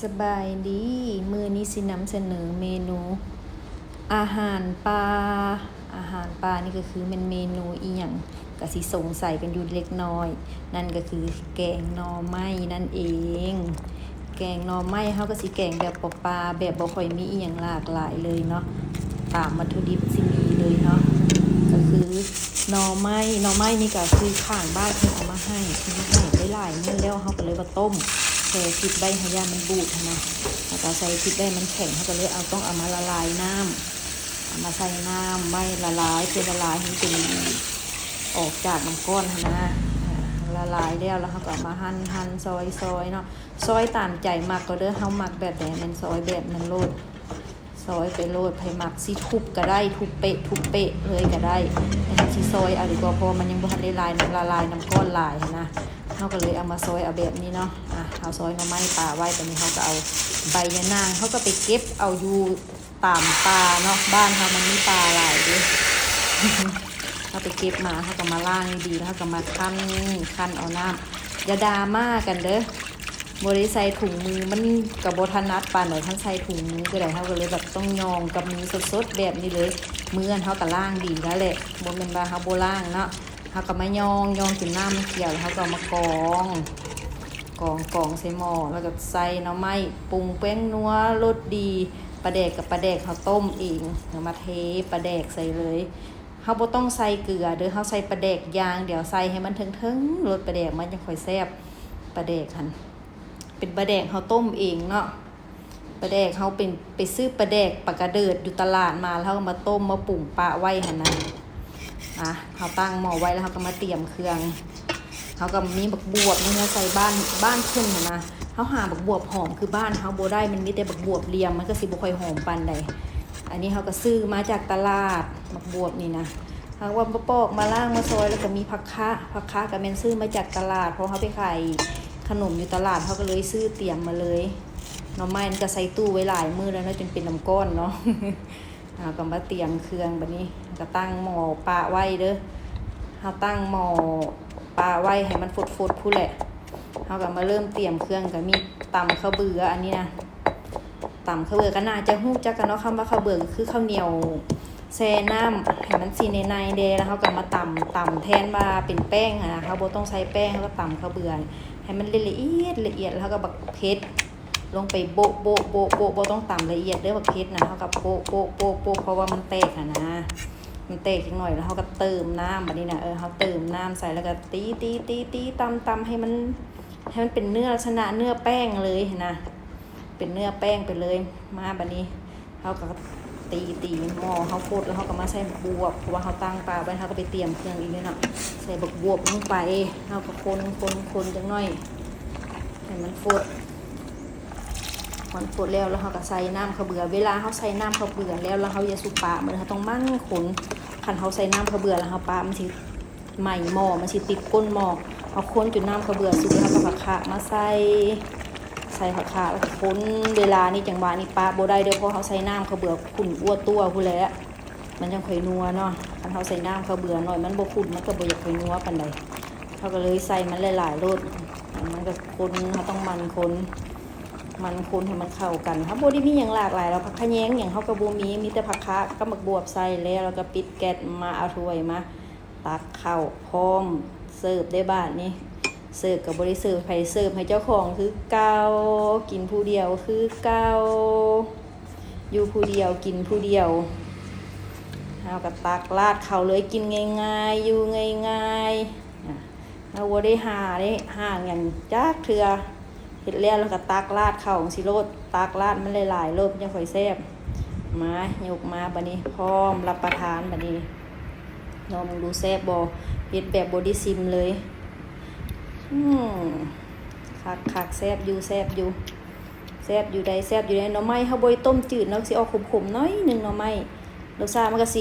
สบายดี มือนี้สินำเสนอเมนู อาหารปลา อาหารปลานี่ก็คือเป็นเมนูอีหยังก็สิสงสัยกันอยู่เล็กน้อย นั่นก็คือแกงหน่อไม้นั่นเอง แกงหน่อไม้เฮาก็สิแกงแบบปลาๆแบบบ่ค่อยมีอีหยังหลากหลายเลยเนาะตามวัตถุดิบสิมีเลยเนาะก็คือหน่อไม้หน่อไม้นี่ก็คือข้างบ้านเพิ่นเอามาให้เพิ่นให้ได้หลายมื้อแล้วเฮาก็เลยว่าต้ม ช่พริกใบให้ยามันบูดนะแล้วก็ใส่พริกใบมันแข็งเขาก็เลยเอาต้องเอามาละลายน้ำเอามาใส่น้ำไม่ละลายเพื่อละลายให้มันเป็นออกจากน้ำก้อนนะละลายแล้วแล้วเขาก็มาหั่นหั่นซอยซอยเนาะซอยตามใจมักก็เด้อเฮามักแบบไหนมันซอยแบบนั้นโลดซอยไปโลดไผมักสิทุบก็ได้ทุบเปะทุบเปะเลยก็ได้นะคะสิซอยอาดีกว่าเพราะมันยังบ่ทันได้ลายน้ำละลายน้ำก้อนลายนะ เขาก็เลยเอามาซอยเอาแบบนี้เนาะอะเอาซอยหน่อไม้ป่าไว้ตอนนี้เขาก็เอาใบยะนางเขาก็ไปเก็บเอาอยู่ตามป่าเนาะบ้านเขามันมีป่าหลายเด้วยเขาไปเก็บมาเขาก็มาล่างดีแล้วเขาก็มาคั้นคั้นเอาน้ำอย่าดราม่ากันเด้อบริใส่ถุงมือมันกับบทนัดปานไหนท่านใส่ถุงมือก็ได้เขาก็เลยแบบต้องยองกับมือสดๆแบบนี้เลยมืออันเขาก็ล่างดีแล้วแหละบนเป็นบาเขาโบล่างเนาะ เขาก็มายองยองถึงน้ำมันเขียวแล้วเขาก็มากรองกรองกรองใส่หม้อแล้วก็ใส่น้ำไม้ปรุงแป้งนัวรสดีปลาแดกกับปลาแดกเขาต้มเองแล้วมาเทปลาแดกใส่เลยเขาบ่ต้องใส่เกลือเด้อเขาใส่ปลาแดกยางเดี๋ยวใส่ให้มันถึงๆรสปลาแดกมันจะค่อยแซ่บปลาแดกหันเป็นปลาแดกเขาต้มเองเนาะปลาแดกเขาเป็นไปซื้อปลาแดกปลากระเดิดอยู่ตลาดมาแล้วมาต้มมาปรุงปลาไว้หันนะ อะเขาตั้งหม้อไว้แล้วเขาก็มาเตรียมเครื่องเขาก็มีบักบวบนี่นะใส่บ้านบ้านขึ้นน่ะนะเขาหาบักบวบหอมคือบ้านเขาโบได้มันมีแต่บักบวบเลียมมันก็สิบ่ค่อยหอมปานใดอันนี้เขาก็ซื้อมาจากตลาดบักบวบนี่นะเขาว่ามาปอกมาล่างมาซอยแล้วก็มีผักคะผักคะกับเมนซื้อมาจากตลาด เพราะเขาไปขายขนมอยู่ตลาดเขาก็เลยซื้อเตรียมมาเลยหน่อไม้นก็ใส่ตู้ไว้หลายมือแล้วนาะจนเป็นน้ำก้อนเนาะ เราก็มาเตรียมเครื่องแบบนี้ก็ตั้งหม้อปลาไว้เด้อเราตั้งหม้อปลาไว้ให้มันฟดๆพู้แหละเราก็มาเริ่มเตรียมเครื่องก็มีตำข้าวเบื่ออันนี้นะตำข้าวเบื่อก็น่าจะฮู้จักกันเนาะคำว่าข้าวเบื่อคือข้าวเหนียวแช่น้ำให้มันซีในในเดแล้วเขาก็มาตำตำแทนว่าเป็นแป้งอะนะเขาบ่ต้องใช้แป้งเขาก็ตำข้าวเบื่อให้มันละเอียดละเอียดแล้วก็บักเพชร ลงไปโบะโบะโบะโบะโบะต้องต่ำละเอียดเด้อบักเพชรนะเท่ากับโบะโบะโบะโบะเพราะว่ามันแตกอะนะมันแตกอีกหน่อยแล้วเขาก็เติมน้ำแบบนี้นะเออเขาเติมน้ำใส่แล้วก็ตีตีตีตีตำตำให้มันให้มันเป็นเนื้อลักษณะเนื้อแป้งเลยนะเป็นเนื้อแป้งไปเลยมาแบบนี้เขาก็ตีตีหม้อเขาโคตรแล้วเขาก็มาใส่บวบเพราะว่าเขาตั้งปลาไว้เขาก็ไปเตรียมเครื่องอีกนี่ยเนาะใส่บักบวบลงไปเขาก็คนคนคนจังหน่อยให้มันฟด มันปวดแล้วแล้วเขาก็ใส่น้ำข้าวเบื่อเวลาเขาใส่น้ำข้าวเบื่อแล้วแล้วเขาจะสุปปลามันเขาต้องมั่นขนคันเขาใส่น้ำข้าวเบื่อแล้วเขาปลามันสิใหม่หม้อมันสิติดก้นหม้อเอาคนจนน้ำข้าวเบื่อสุดแล้วเขาก็ผักขามาใส่ใส่ผักขาแล้วก็คนเวลานี่จังหวะนี่ปลาโบได้เด้อเพราะเขาใส่น้ำข้าวเบื่อขุ่นอ้วตัวพู้แล้วมันยังค่อยนัวเนาะคันเขาใส่น้ำข้าวเบื่อหน่อยมันบ่ขุ่นมันก็บ่อยากค่อยนัวปานใดเขาก็เลยใส่มันหลายๆรสมันก็คนเขาต้องมันคน มันคนให้มันเข้ากันครับโบไดีมีอย่างหลากหลายแล้วผักขะแยงอย่างเขากระบูมีมีแต่ผักคะก็หมักบวบใส่แล้วแล้วก็ปิดแก๊สมาเอาถ้วยมาตักเข้าพร้อมเสิร์ฟได้บ้านนี่เสิร์ฟกับบริเสิร์ฟไผเสิร์ฟให้เจ้าของคือเกากินผู้เดียวคือเกาอยู่ผู้เดียวกินผู้เดียวเอากับตักราดเขาเลยกินง่ายๆอยู่ง่ายๆเราบ่ได้หาได้ห่างอย่างจักเถื่อ เห็ดแล้วแล้วก็ตักราดเข้าของสิโรดตักราดมันหลายๆโรดมันะค่อยแซ่บมายกมาบัดนี้พร้อมรับประทานบัดนี้ลองดูแซ่บบ่เฮ็ดแบบบอดี้ซิมเลยอืมคักคักแซ่บอยู่แซ่บอยู่แซ่บอยู่ใดแซ่บอยู่ใดหน่อไม้เฮาบ่ได้ต้มจืดเนาะสิออกขมๆน้อยหนึ่งหน่อไม้รสชาติมันก็สิ